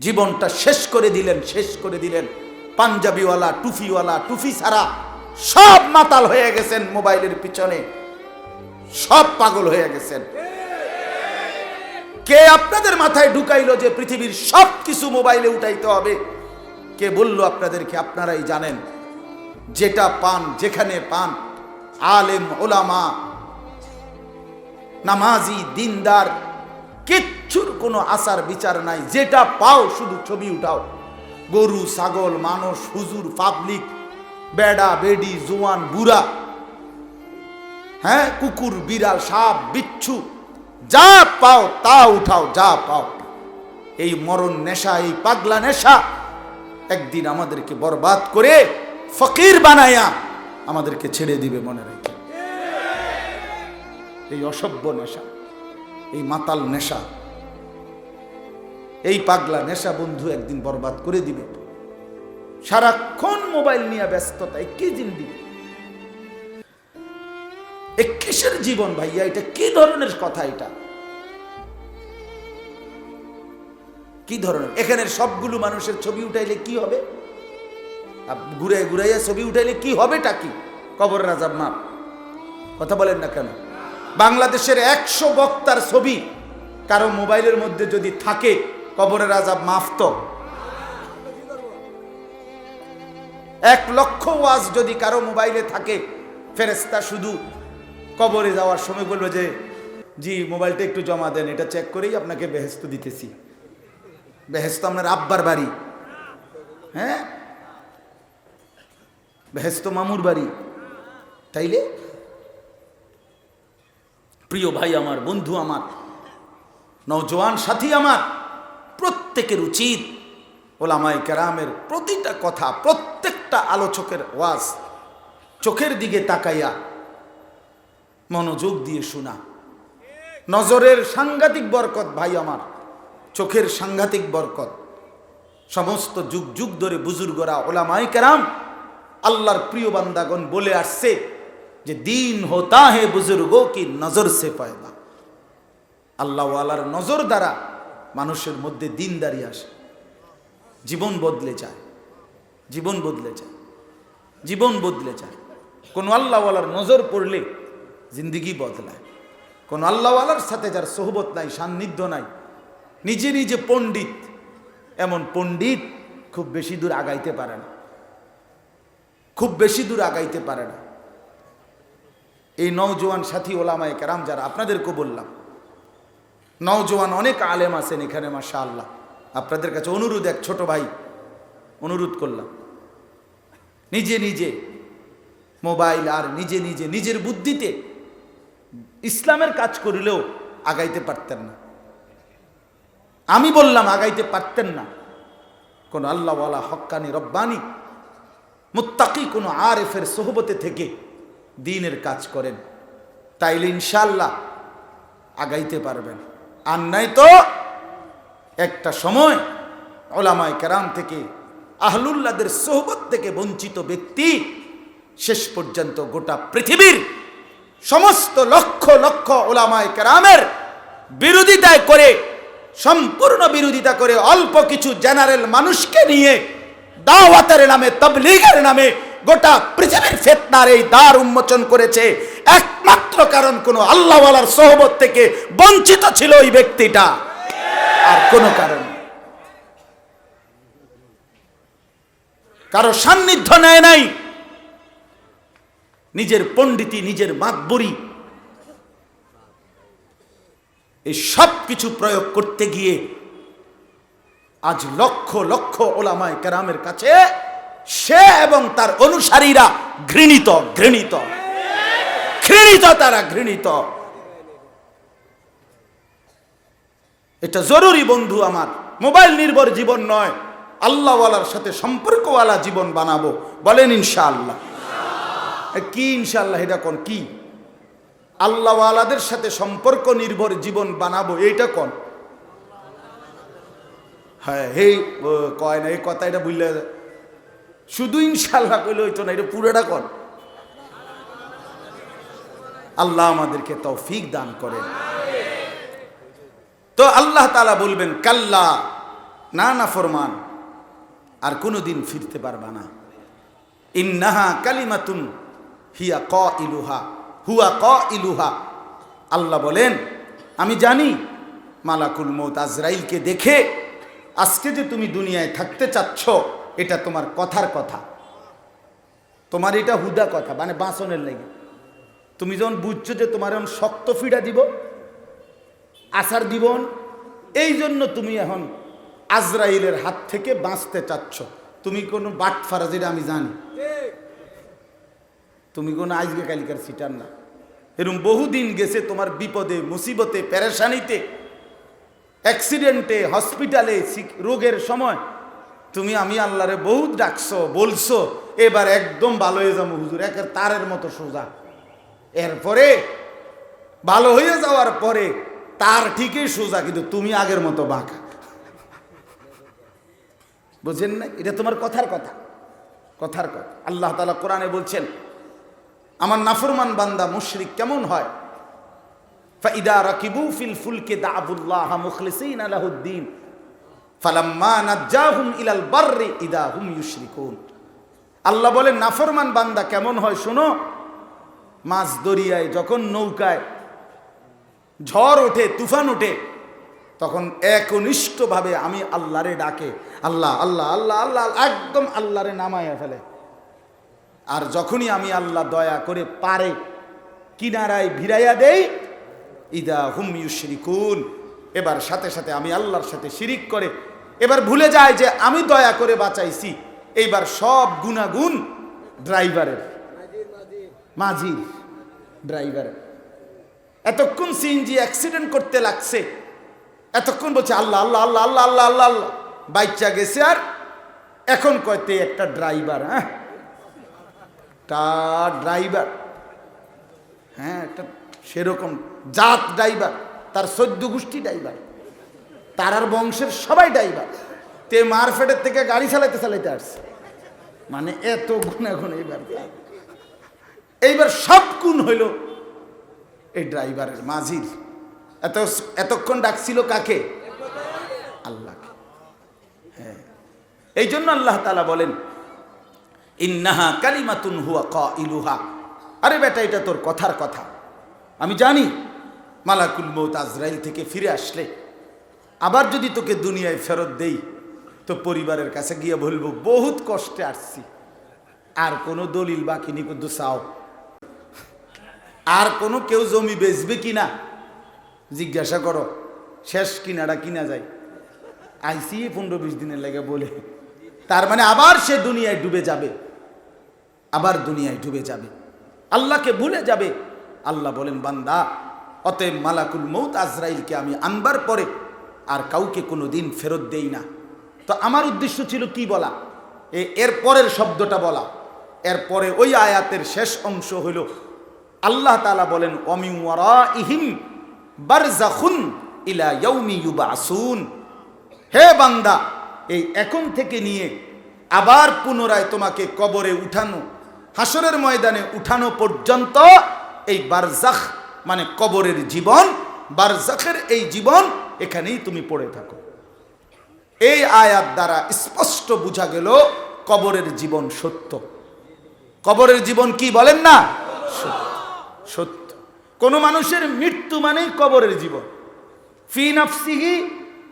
জীবনটা শেষ করে দিলেন, শেষ করে দিলেন। পাঞ্জাবিওয়ালা, টুফিওয়ালা, টুফি ছাড়া সব মাতাল হয়ে গেছেন মোবাইলের পিছনে। সব পাগল হয়ে গেছেন। কে আপনাদের মাথায় ঢুকাইলো যে পৃথিবীর সব কিছু মোবাইলে উঠাইতে হবে? কে বলল আপনাদেরকে, আপনারাই জানেন। যেটা পান, যেখানে পান, আলেম, ওলামা, নামাজি, দিনদার কিচ্ছুর কোনো আচার বিচার নাই। যেটা পাও শুধু ছবি উঠাও। গরু, ছাগল, মানুষ, হুজুর, পাবলিক, বেডা, বেডি, জোয়ান, বুড়া হ্যাঁ কুকুর, বিড়াল, সাপ, বিচ্ছু, যা পাও তা উঠাও, যা পাও। এই মরণ নেশা, এই পাগলা নেশা একদিন আমাদেরকে বরবাদ করে ফকির বানায়া আমাদেরকে ছেড়ে দিবে মনে রেখে। এই অসভ্য নেশা, এই মাতাল নেশা এই পাগলা নেশা বন্ধু একদিন বরবাদ করে দিবে। সারাক্ষণ মোবাইল নিয়ে ব্যস্ততায় কি জিন্দি এ কিসের জীবন ভাইয়া? এটা কি ধরনের কথা এটা? কি ধরনের? এখানের সবগুলো মানুষের ছবি উঠাইলে কি হবে? ঘুরে ঘুরাইয়া ছবি উঠাইলে কি হবেটা কি? কবর রাজাব মাপ। কথা বলেন না কেন? বাংলাদেশের একশো বক্তার ছবি কারও মোবাইলের মধ্যে যদি থাকে কবরের আজাব মাফ তো। এক লক্ষ ওয়াজ যদি কারও মোবাইলে থাকে ফেরেস্তা শুধু কবরে যাওয়ার সময় বলবে যে, জি, মোবাইলটা একটু জমা দেন, এটা চেক করেই আপনাকে বেহেস্ত দিতেছি। বেহেস্ত আপনার আব্বার বাড়ি। হ্যাঁ? বেহেস্ত মামুর বাড়ি। তাইলে? প্রিয় ভাই আমার, বন্ধু আমার, নওজোয়ান সাথী আমার প্রত্যেকের উচিত ওলামাই কেরামের প্রতিটা কথা, প্রত্যেকটা আলোচকের ওয়াজ চোখের দিকে তাকাইয়া মনোযোগ দিয়ে শোনা। নজরের সাংঘাতিক বরকত ভাই আমার, চোখের সাংঘাতিক বরকত। সমস্ত যুগ যুগ ধরে বুজুর্গরা ওলামাই কেরাম আল্লাহর প্রিয় বান্দাগণ বলে আসছে যে, দিন হোতা হে বুজুর্গো কি নজর সে পয়দা আল্লাহওয়ালার নজর দ্বারা মানুষের মধ্যে দিন দাঁড়িয়ে আসে। জীবন বদলে যায়। জীবন বদলে যায়। জীবন বদলে যায়। কোন আল্লাহওয়ালার নজর পড়লে জিন্দিগি বদলায়। কোন আল্লাহওয়ালার সাথে যার সোহবত নাই, সান্নিধ্য নাই, নিজে নিজে পণ্ডিত, এমন পণ্ডিত খুব বেশি দূর আগাইতে পারে না। খুব বেশি দূর আগাইতে পারে না। এই নওজোয়ান সাথী ওলামায় কেরাম যারা আপনাদেরকে বললাম নওজোয়ান অনেক আলেম আছেন এখানে মাসা আল্লাহ আপনাদের কাছে অনুরোধ, এক ছোট ভাই, অনুরোধ করলাম। নিজে নিজে মোবাইল আর নিজে নিজে নিজের বুদ্ধিতে ইসলামের কাজ করিলেও আগাইতে পারতেন না। আমি বললাম, আগাইতে পারতেন না। কোন আল্লাহওয়ালা, হক্কানি, রব্বানি, মুত্তাকি, কোনো আরেফের সোহবতে থেকে দিনের কাজ করেন। তাইলে ইনশাল্লাহ আগাইতে পারবেন। আর নাই তো একটা সময় ওলামায় কেরাম থেকে আহলুল্লাদের সোহবত থেকে বঞ্চিত ব্যক্তি শেষ পর্যন্ত গোটা পৃথিবীর সমস্ত লক্ষ লক্ষ ওলামায় কেরামের বিরোধিতায় করে, সম্পূর্ণ বিরোধিতা করে অল্প কিছু জেনারেল মানুষকে নিয়ে দাওয়াতের নামে, তবলিগের নামে গোটা পৃথিবীর ফেতনার এই দ্বার উন্মোচন করেছে। একমাত্র কারণ কোন আল্লাহওয়ালার সোহবত থেকে বঞ্চিত ছিল ওই ব্যক্তিটা। আর কোনো কারণ কারও সান্নিধ্য নেয় নাই। নিজের পণ্ডিতি, নিজের মাতবরি। এই সব কিছু প্রয়োগ করতে গিয়ে আজ লক্ষ লক্ষ ওলামায় কেরামের কাছে সে এবং তার অনুসারীরা ঘৃণিত ঘৃণিত। ঘৃণিত তারা ঘৃণিত। এটা জরুরি বন্ধু আমার। মোবাইল নির্ভর জীবন নয় আল্লাহওয়ালার সাথে সম্পর্কওয়ালা জীবন বানাবো। বলেন ইনশাআল্লাহ। কি ইনশাআল্লাহ এটা কোন? কি? আল্লাহওয়ালাদের সাথে সম্পর্ক নির্ভর জীবন বানাবো এইটা কোন? হ্যাঁ ও, কয় না এই কথা এটা বুঝলে শুধু ইনশাল্লাহ কইলে হইতো না এটা পুরোটা কর আল্লাহ আমাদেরকে তৌফিক দান করেন। তো আল্লাহ তালা বলবেন, কাল্লা, না না, ফরমান, আর কোনো দিন ফিরতে পারবা না। ইন্নাহা কালিমাতুন হিয়া ক ইলুহা হুয়া ক ইলুহা আল্লাহ বলেন, আমি জানি মালাকুল মৌত আজরাইলকে দেখে আজকে যে তুমি দুনিয়ায় থাকতে চাচ্ছ, এটা তোমার কথার কথা। তোমার এটা হুদা কথা মানে বাঁচনের লেগে। তুমি যখন বুঝছ যে তোমার এখন শক্ত ফিডা দিব আসার দিবন এই জন্য তুমি এখন আজরাইলের হাত থেকে বাঁচতে চাচ্ছ। তুমি কোনো বাট ফারাজিরা আমি জানি। তুমি কোনো আজকে কালিকার সিটার না। এরকম বহুদিন গেছে তোমার বিপদে, মুসিবতে প্যারেশানিতে অ্যাক্সিডেন্টে, হসপিটালে রোগের সময়। তুমি আমি আল্লাহরে বহুত ডাকছো, বলছো, এবার একদম ভালো হয়ে যাব, হুজুর, একের তারের মতো সোজা। এরপরে ভালো হয়ে যাওয়ার পরে তার ঠিকই সোজা, কিন্তু তুমি আগের মতো বাঁকা। বুঝেন না? এটা তোমার কথার কথা। কথার কথা। আল্লাহ তালা কোরআনে বলছেন, আমার নাফরমান বান্দা, মুশরিক কেমন হয়? ফাইদা রাকিবু আল্লাহ বলেন, নাফরমান বান্দা কেমন হয় শোনো মাছ দরিয়ায়, যখন নৌকায় ঝড় ওঠে, তুফান ওঠে, তখন একনিষ্ঠভাবে আমি আল্লাহরে ডাকে, আল্লাহ আল্লাহ আল্লাহ আল্লাহ, একদম আল্লাহরে নামাইয়া ফেলে। আর যখনই আমি আল্লাহ দয়া করে পারে, কিনারায় ভিড়াইয়া দেই, ইদা হুম ইউশরিকুন। এবার সাথে সাথে আমি আল্লাহর সাথে শিরিক করে, এবার ভুলে যায় যে আমি দয়া করে বাঁচাইছি। এইবার সব গুণাগুণ ড্রাইভারের মাঝির ড্রাইভার। এতক্ষণ সিএনজি অ্যাক্সিডেন্ট করতে লাগছে। এতক্ষণ বলছে, আল্লাহ আল্লাহ আল্লাহ আল্লাহ আল্লাহ আল্লাহ আল্লাহ। বাইকটা গেছে আর এখন কয়তে একটা ড্রাইভার হ্যাঁ? তা ড্রাইভার হ্যাঁ একটা সেরকম জাত ড্রাইভার, তার সদ্য গোষ্ঠী ড্রাইভার, তার আর বংশের সবাই ড্রাইভার। তে মারফেটের থেকে গাড়ি চালাইতে চালাইতে আসছে। মানে এত গুণাগুণ এইবার এইবার সব গুণ হইল এই ড্রাইভারের মাঝির। এত এতক্ষণ ডাকছিল কাকে? আল্লাহকে। হ্যাঁ। এই জন্য আল্লাহ তালা বলেন, ইন্নাহা কালিমাতুন হুয়া ক ইলুহা আরে বেটা, এটা তোর কথার কথা। আমি জানি মালাকুল মৌত আজরাইল থেকে ফিরে আসলে। আবার যদি তোকে দুনিয়ায় ফেরত দেই, তো পরিবারের কাছে গিয়ে বলব, বহুত কষ্টে আসছি। আর কোনো দলিল বাকি নি কিন্তু চাও আর কোনো কেউ জমি বেচবে কিনা জিজ্ঞাসা করো, শেষ কিনাটা কিনা যায়। আইসি পনেরো বিশ দিনের লেগে বলে, তার মানে আবার সে দুনিয়ায় ডুবে যাবে। আবার দুনিয়ায় ডুবে যাবে। আল্লাহকে ভুলে যাবে। আল্লাহ বলেন, বান্দা, অতএব মালাকুল মৌত আজরাইলকে আমি আনবার পরে আর কাউকে কোনো দিন ফেরত দেই না। তো আমার উদ্দেশ্য ছিল কি বলা? এর পরের শব্দটা বলা। এরপরে ওই আয়াতের শেষ অংশ হইল আল্লাহ তালা বলেন ইহিম বারজাখুন ইলা ইয়ৌমি ইউবাসুন। হে বান্দা, এই এখন থেকে নিয়ে আবার পুনরায় তোমাকে কবরে উঠানো হাসরের ময়দানে উঠানো পর্যন্ত এই বারজাখ মানে কবরের জীবন বারজাখের এই জীবন এখানেই তুমি পড়ে থাকো। এই আয়াত দ্বারা স্পষ্ট বোঝা গেল কবরের জীবন সত্য। কবরের জীবন কি বলেন না? সত্য। সত্য। কোন মানুষের মৃত্যু মানেই কবরের জীবন। ফি নাফসিহি,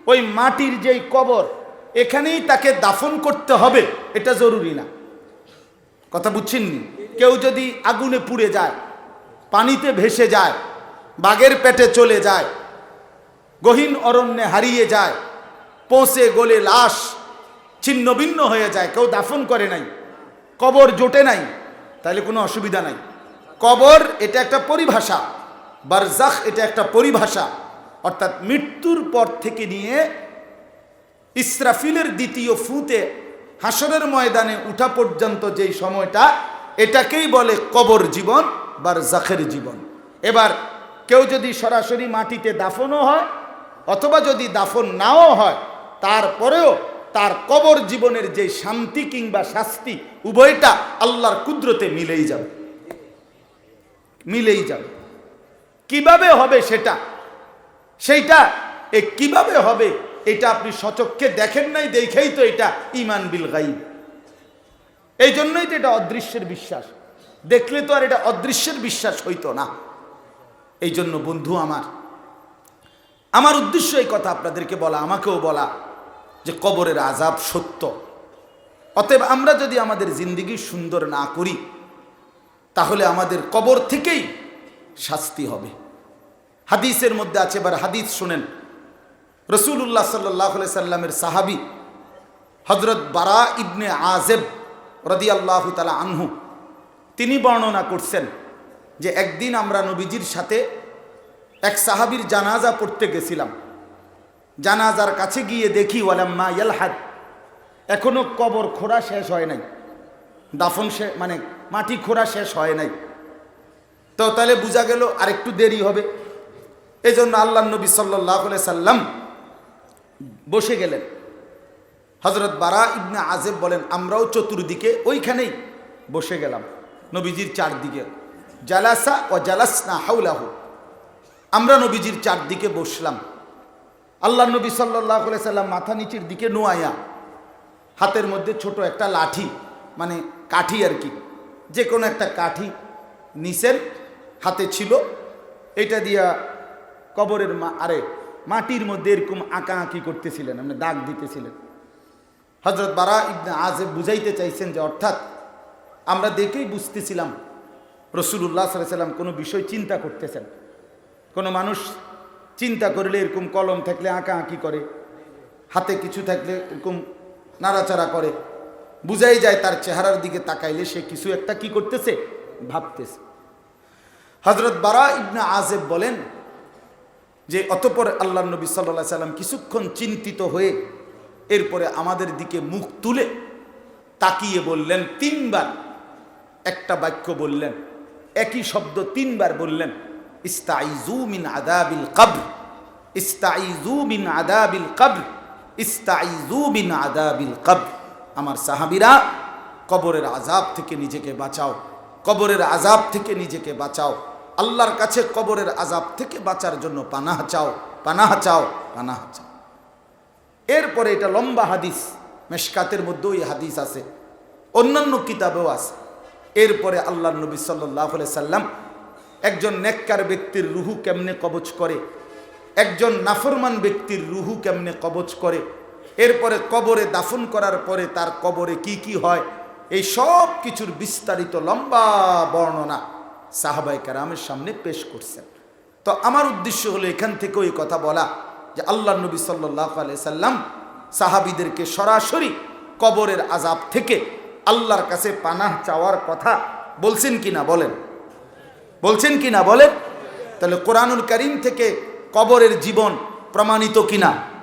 ওই মাটির যেই কবর, এখানেই তাকে দাফন করতে হবে। এটা জরুরি না। কথা বুঝছেননি? কেউ যদি আগুনে পুড়ে যায়, পানিতে ভেসে যায়, বাঘের পেটে চলে যায়, গহীন অরণ্যে হারিয়ে যায়, পৌঁছে গলে লাশ, ছিন্নভিন্ন হয়ে যায়, কেউ দাফন করে নাই, কবর জোটে নাই, তাহলে কোনো অসুবিধা নাই। কবর এটা একটা পরিভাষা, বারজাখ এটা একটা পরিভাষা। অর্থাৎ মৃত্যুর পর থেকে নিয়ে ইসরাফিলের দ্বিতীয় ফুতে হাসরের ময়দানে উঠা পর্যন্ত যেই সময়টা, এটাকেই বলে কবর জীবন, বারজাখের জীবন। এবার কেউ যদি সরাসরি মাটিতে দাফনও হয় অথবা যদি দাফন নাও হয়, তারপরেও তার কবর জীবনের যে শান্তি কিংবা শাস্তি উভয়টা আল্লাহর কুদরতে মিলেই যাবে। মিলেই যাবে। কীভাবে হবে সেটা? সেইটা এ কীভাবে হবে এটা আপনি সচক্ষে দেখেন নাই, দেখেই তো এটা ইমান বিল গাইব এই জন্যই তো এটা অদৃশ্যের বিশ্বাস। দেখলে তো আর এটা অদৃশ্যের বিশ্বাস হইতো না। এই জন্য বন্ধু আমার আমার উদ্দেশ্য এই কথা আপনাদেরকে বলা, আমাকেও বলা যে কবরের আজাব সত্য। অতএব আমরা যদি আমাদের জিন্দিগি সুন্দর না করি তাহলে আমাদের কবর থেকেই শাস্তি হবে। হাদিসের মধ্যে আছে, এবার হাদিস শুনেন। রসুল্লাহ সাল্লাহ সাল্লামের সাহাবি হজরত বারা ইবনে আজেব রদি আল্লাহ তালা আনহু, তিনি বর্ণনা করছেন যে একদিন আমরা নবীজির সাথে এক সাহাবির জানাজা পড়তে গেছিলাম। জানাজার কাছে গিয়ে দেখি, ওয়ালাম্মা ইয়ালহাদ, এখনও কবর খোঁড়া শেষ হয় নাই। দাফন সে মানে মাটি খোঁড়া শেষ হয় নাই। তো তাহলে বোঝা গেল আরেকটু দেরি হবে। এই জন্য আল্লাহ নবী সাল্লাহ সাল্লাম বসে গেলেন। হজরত বারা ইবনে আজেব বলেন, আমরাও চতুর্দিকে ওইখানেই বসে গেলাম নবীজির চারদিকে। জালাসা ও জালাসনা হাউলাহু আমরা নবীজির চারদিকে বসলাম। আল্লাহ নবী সাল্লাহ সাল্লাম মাথা নিচের দিকে নোয়াইয়া হাতের মধ্যে ছোট একটা লাঠি মানে কাঠি আর কি। যে কোনো একটা কাঠি নিচের হাতে ছিল, এটা দিয়া কবরের মা, আরে মাটির মধ্যে এরকম আঁকা আঁকি করতেছিলেন আপনি দাগ দিতেছিলেন। হজরত বারা ইবনে আজে বুঝাইতে চাইছেন যে, অর্থাৎ আমরা দেখেই বুঝতেছিলাম রসুল্লাহ সাল্লাম কোনো বিষয় চিন্তা করতেছেন। কোনো মানুষ চিন্তা করলে এরকম কলম থাকলে আঁকা আঁকি করে, হাতে কিছু থাকলে এরকম নাড়াচাড়া করে। বুঝাই যায় তার চেহারার দিকে তাকাইলে সে কিছু একটা কি করতেছে? ভাবতেছে। হজরত বারা ইবনা আজেব বলেন যে, অতপর আল্লাহ নবী সাল্লা সাল্লাম কিছুক্ষণ চিন্তিত হয়ে এরপরে আমাদের দিকে মুখ তুলে তাকিয়ে বললেন, তিনবার একটা বাক্য বললেন, একই শব্দ তিনবার বললেন ইস্তাইজু মিন আদাবিল কবর ইস্তাইজু মিন আদাবিল কবর ইস্তাইজু মিন আদাবিল কবর আমার সাহাবিরা, কবরের আজাব থেকে নিজেকে বাঁচাও। কবরের আজাব থেকে নিজেকে বাঁচাও। আল্লাহর কাছে কবরের আজাব থেকে বাঁচার জন্য পানাহ চাও পানাহ চাও পানাহ চাও। এরপরে এটা লম্বা হাদিস, মেশকাতের মধ্যেও এই হাদিস আছে। অন্যান্য কিতাবেও আছে। এরপরে আল্লাহ নবী সাল্লাহ সাল্লাম একজন নেককার ব্যক্তির রুহু কেমনে কবচ করে? একজন নাফরমান ব্যক্তির রুহু কেমনে কবচ করে? এরপরে কবরে দাফন করার পরে তার কবরে কি কি হয়? এই সব কিছুর বিস্তারিত লম্বা বর্ণনা সাহাবাই কারামের সামনে পেশ করছেন। তো আমার উদ্দেশ্য হলো এখান থেকে ওই কথা বলা যে আল্লাহ নবী সাল্লাহ সাল্লাম সাহাবিদেরকে সরাসরি কবরের আজাব থেকে আল্লাহর কাছে পানাহ চাওয়ার কথা বলছেন কি না বলেন? বলছেন কি না বলেন? তাহলে কোরআনুল করিম থেকে কবরের জীবন প্রমাণিত কিনা?